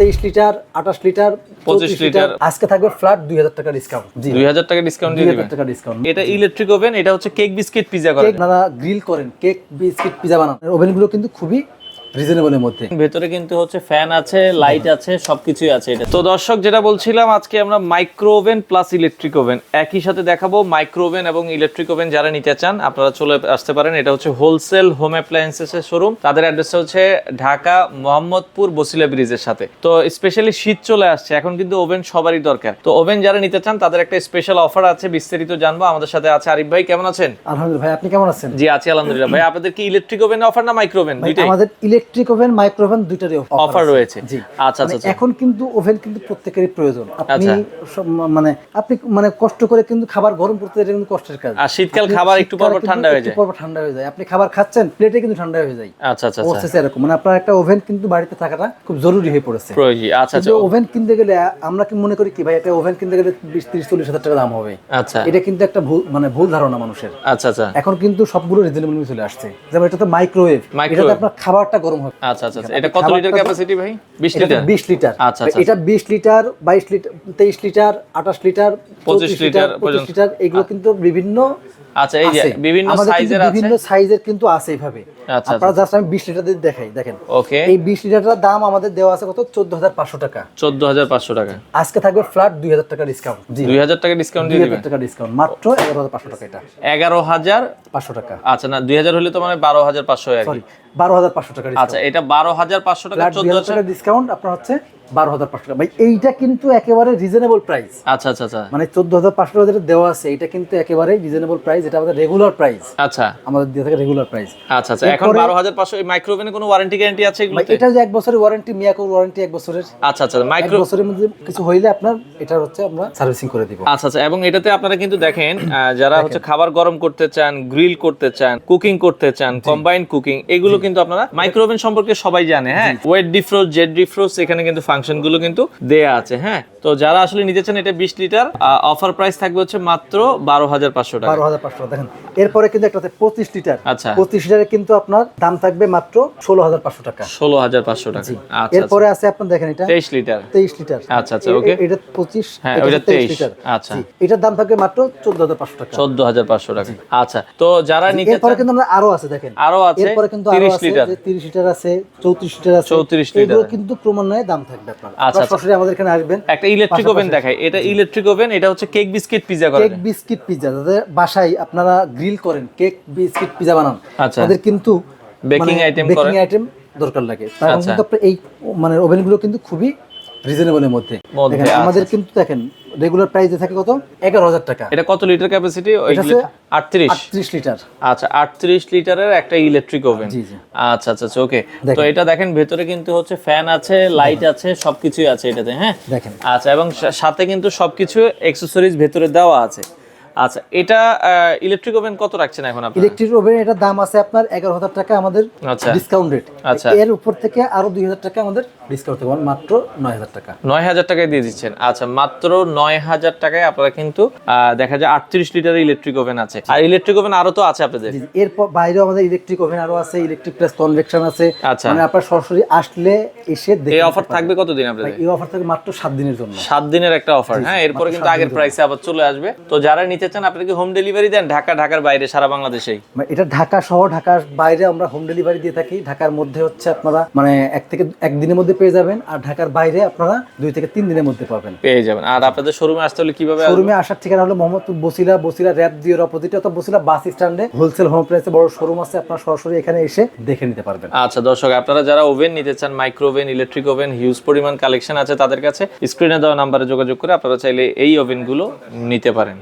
তেইশ লিটার আঠাশ litre 25 litre. আজকে থাকবে ফ্ল্যাট দুই হাজার টাকা ডিসকাউন্ট জি দুই হাজার টাকা ডিসকাউন্ট দুই হাজার টাকা ডিসকাউন্ট এটা ইলেকট্রিক ওভেন এটা হচ্ছে কেক বিস্কিট পিজা করেন। আপনারা গ্রিল করেন কেক বিস্কিট পিজা বানান। ওভেনগুলো কিন্তু খুবই রিজনেবলের মধ্যে। ভেতরে কিন্তু হচ্ছে ফ্যান আছে লাইট আছে সবকিছুই আছে এটা। তো দর্শক যেটা বলছিলাম আজকে আমরা micro oven plus electric oven একই সাথে দেখাবো মাইক্রো ওভেন এবং ইলেকট্রিক ওভেন যারা নিতে চান আপনারা চলে আসতে পারেন। এটা হচ্ছে হোলসেল হোম অ্যাপ্লায়েন্সেস এর শোরুম তাদের অ্যাড্রেসটা হচ্ছে ঢাকা মোহাম্মদপুর বসিলা ব্রিজের সাথে। তো স্পেশালি শীত চলে আসছে এখন কিন্তু ওভেন সবারই দরকার। তো ওভেন যারা নিতে চান তাদের একটা স্পেশাল অফার আছে বিস্তারিত জানব। আমাদের সাথে আছে আরিফ ভাই কেমন আছেন? আলহামদুলিল্লাহ ভাই আপনি কেমন আছেন? জি আছি আলহামদুলিল্লাহ। ভাই আপনাদের কি ইলেকট্রিক ওভেন অফার না মাইক্রো ওভেন আমাদের ইলেকট্রিক ওভেন মাইক্রো ওভেন দুইটারই অফার রয়েছে। জি। আচ্ছা মানে আচ্ছা। এখন কিন্তু ওভেন কিন্তু প্রত্যেকেরই প্রয়োজন। আপনি আচ্ছা। মানে আপনি মানে কষ্ট করে কিন্তু খাবার গরম করতে এটা কিন্তু কষ্টের কাজ। আর শীতকাল খাবার একটু পর ঠান্ডা হয়ে যায়। পর ঠান্ডা হয়ে যায়। আপনি খাবার খাচ্ছেন প্লেটে কিন্তু ঠান্ডা হয়ে যায়। আচ্ছা আচ্ছা আচ্ছা। অবস্থা এরকম। মানে আপনার একটা ওভেন কিন্তু বাড়িতে থাকাটা খুব জরুরি হয়ে পড়েছে। প্রয়োজন আচ্ছা আচ্ছা। ওভেন কিনতে গেলে আমরা কি মনে করি কি ভাই একটা ওভেন কিনতে গেলে বিশ তিরিশ চল্লিশ হাজার টাকা দাম হবে। আচ্ছা। এটা কিন্তু একটা ভুল মানে ভুল ধারণা মানুষের। আচ্ছা আচ্ছা। এখন কিন্তু সবগুলো রিজনেবল চলে আসছে। যেমন এটা তো মাইক্রোওয়েভ। এটাতে আপনার খাবারটা গরম হবে। আচ্ছা আচ্ছা আচ্ছা। এটা কত লিটার ক্যাপাসিটি ভাই? বিশ এটা লিটার? বিশ লিটার। আচ্ছা, আচ্ছা, এটা বিশ লিটার বাইশ লিটার তেইশ লিটার আঠাশ লিটার 25 লিটার লিটার পঁচিশ পর্যন্ত। লিটার এগুলো কিন্তু বিভিন্ন আচ্ছা এই যে বিভিন্ন সাইজের আছে? বিভিন্ন সাইজের কিন্তু আছে এইভাবে আচ্ছা, আপনারা জাস্ট আমি বিশ লিটার দিয়ে দেখাই দেখেন। ওকে। এই বিশ লিটারটার দাম আমাদের দেওয়া আছে কত? চোদ্দ হাজার পাঁচশো টাকা। চোদ্দ হাজার পাঁচশো টাকা। আজকে থাকবে ফ্ল্যাট দুই হাজার টাকা ডিসকাউন্ট জি। দুই হাজার টাকা ডিসকাউন্ট দুই দিয়ে হাজার দিবেন টাকা ডিসকাউন্ট মাত্র এগারো হাজার পাঁচশো টাকা এটা। এগারো হাজার পাঁচশো টাকা। আচ্ছা না দুই হাজার হলে তো মানে বারো হাজার পাঁচশো বারো হাজার পাঁচশো টাকা আচ্ছা এটা বারো হাজার পাঁচশো টাকা চোদ্দ হাজার টাকা ডিসকাউন্ট আপনার হচ্ছে বারো হাজার পাঁচশো টাকা। ভাই এইটা কিন্তু একেবারে রিজনেবল প্রাইস আচ্ছা আচ্ছা আচ্ছা। মানে চোদ্দ হাজার পাঁচশো টাকা যেটা দেওয়া আছে এটা কিন্তু একেবারে রিজনেবল প্রাইস এটা আমাদের রেগুলার প্রাইস আচ্ছা। আমাদের দিয়ে থাকে রেগুলার প্রাইস আচ্ছা আচ্ছা। এখন বারো হাজার পাঁচশো এই মাইক্রোওভেনে কোনো ওয়ারেন্টি গ্যারান্টি আছে এটা যে এক বছরের ওয়ারেন্টি মিয়াকোর ওয়ারেন্টি এক বছরের। আচ্ছা আচ্ছা মাইক্রো বছরের মধ্যে কিছু হইলে আপনার এটা হচ্ছে আমরা সার্ভিসিং করে দিব। আচ্ছা আচ্ছা এবং এটাতে আপনারা কিন্তু দেখেন যারা হচ্ছে খাবার গরম করতে চান গ্রিল করতে চান কুকিং করতে চান কম্বাইন কুকিং এগুলো কিন্তু আপনারা মাইক্রোওভেন সম্পর্কে সবাই জানে হ্যাঁ? ওয়েট ডিফ্রোজ জেট ডিফ্রোজ এখানে কিন্তু ফাংশনগুলো কিন্তু দেয়া আছে হ্যাঁ? তো যারা আসলে নিতে চান এটা বিশ লিটার অফার প্রাইস থাকবে হচ্ছে মাত্র বারো হাজার পাঁচশো টাকা। বারো হাজার পাঁচশো দেখেন এরপরে কিন্তু একটা পঁচিশ লিটার। আচ্ছা। পঁচিশ লিটারে কিন্তু আপনার দাম থাকবে মাত্র ষোলো হাজার পাঁচশো টাকা। ষোলো হাজার পাঁচশো টাকা। আচ্ছা আচ্ছা। এরপরে আছে আপনার দেখেন এটা তেইশ লিটার। তেইশ লিটার। আচ্ছা আচ্ছা ওকে। এটা পঁচিশ হ্যাঁ, এটা 23 লিটার। আচ্ছা। এটার দাম থাকবে মাত্র চোদ্দ হাজার পাঁচশো টাকা। চোদ্দ হাজার পাঁচশো টাকা। আচ্ছা তো যারা নিতে এরপরে কিন্তু আমরা আরও আছে দেখেন। আরও আছে? এরপরে কিন্তু আরও তিরিশ আছে 30 লিটার আছে 34 লিটার আছে। 34 লিটার। কিন্তু ক্রমান্বয়ে দাম থাকবে। আপনার। আচ্ছা, আচ্ছা। সরাসরি আমাদের এখানে আসবেন। একটা ইলেকট্রিক ওভেন দেখাই। এটা ইলেকট্রিক ওভেন এটা হচ্ছে কেক বিস্কিট পিজা করে কেক বিস্কিট পিজা যাদের বাসায় আপনারা গ্রিল করেন কেক বিস্কিট পিৎজা বানান আচ্ছা। তাদের কিন্তু বেকিং আইটেম বেকিং আইটেম দরকার লাগে। তার আচ্ছা। কিন্তু এই মানে ওভেনগুলো কিন্তু খুবই রিজনেবল এর মধ্যে, আমাদের কিন্তু দেখেন রেগুলার প্রাইসে থাকে কত? এগারো হাজার টাকা। এটা কত লিটার ক্যাপাসিটি এটা আটত্রিশ। আটত্রিশ লিটার আচ্ছা আটত্রিশ লিটারের একটা ইলেকট্রিক ওভেন জি, জি। আচ্ছা আচ্ছা ওকে তো এটা দেখেন ভেতরে কিন্তু হচ্ছে ফ্যান আছে লাইট আছে সবকিছুই আছে এটাতে হ্যাঁ? দেখেন। আচ্ছা এবং সাথে কিন্তু সবকিছু অ্যাক্সেসরিজ ভেতরে দেওয়া আছে। আচ্ছা এটা ইলেকট্রিক ওভেন কত রাখছেন এখন আপনি ইলেকট্রিক ওভেন এটার দাম আছে আপনার এগারো হাজার টাকা আমাদের আচ্ছা। ডিসকাউন্ট রেট আচ্ছা। এর উপর থেকে আরও দুই হাজার টাকা আমাদের ডিসকাউন্ট মানে মাত্র নয় হাজার টাকা। নয় হাজার টাকায় দিয়ে দিচ্ছেন। আচ্ছা মাত্র নয় হাজার টাকায় আপনারা কিন্তু দেখা যায় আটত্রিশ লিটারের ইলেকট্রিক ওভেন আছে। আর ইলেকট্রিক ওভেন আরও তো আছে আপনাদের। এরপর বাইরেও আমাদের ইলেকট্রিক ওভেন আরও আছে ইলেকট্রিক প্লাস কনভেকশন আছে। আচ্ছা। মানে আপনার সরাসরি আসলে এসে এই অফার থাকবে কতদিন আপনাদের? এই অফার থাকবে মাত্র সাত দিনের জন্য। সাত দিনের একটা অফার হ্যাঁ এরপরে কিন্তু আগের প্রাইসে আবার চলে আসবে। তো যারা নিতে চান আপনি কি হোম ডেলিভারি দেন? ঢাকা ঢাকার বাইরে সারা বাংলাদেশেই? মানে এটা ঢাকা সহ ঢাকার বাইরে আমরা হোম ডেলিভারি দিয়ে থাকি। ঢাকার মধ্যে হচ্ছে আপনারা মানে এক থেকে একদিনের মধ্যে পেয়ে যাবেন আর ঢাকার বাইরে আপনারা দুই থেকে তিন দিনের মধ্যে পাবেন। পেয়ে যাবেন। আর আপনাদের শোরুমে আসতে হলে কীভাবে? শোরুমে আসার ঠিকানা হলো মোহাম্মদপুর বসিলা বসিলা র্যাপ দিয়ে অপোজিটে অথবা বসিলা বাস স্ট্যান্ডে। হোলসেল হোম প্রাইসে বড় শোরুম আছে আপনারা সরাসরি এখানে এসে দেখে নিতে পারবেন। আচ্ছা দর্শক আপনারা যারা ওভেন নিতে চান micro oven electric oven huge পরিমাণ কালেকশন আছে তাদের কাছে স্ক্রিনে দেওয়া নাম্বারে যোগাযোগ করে আপনারা চাইলে এই ওভেনগুলো নিতে পারেন।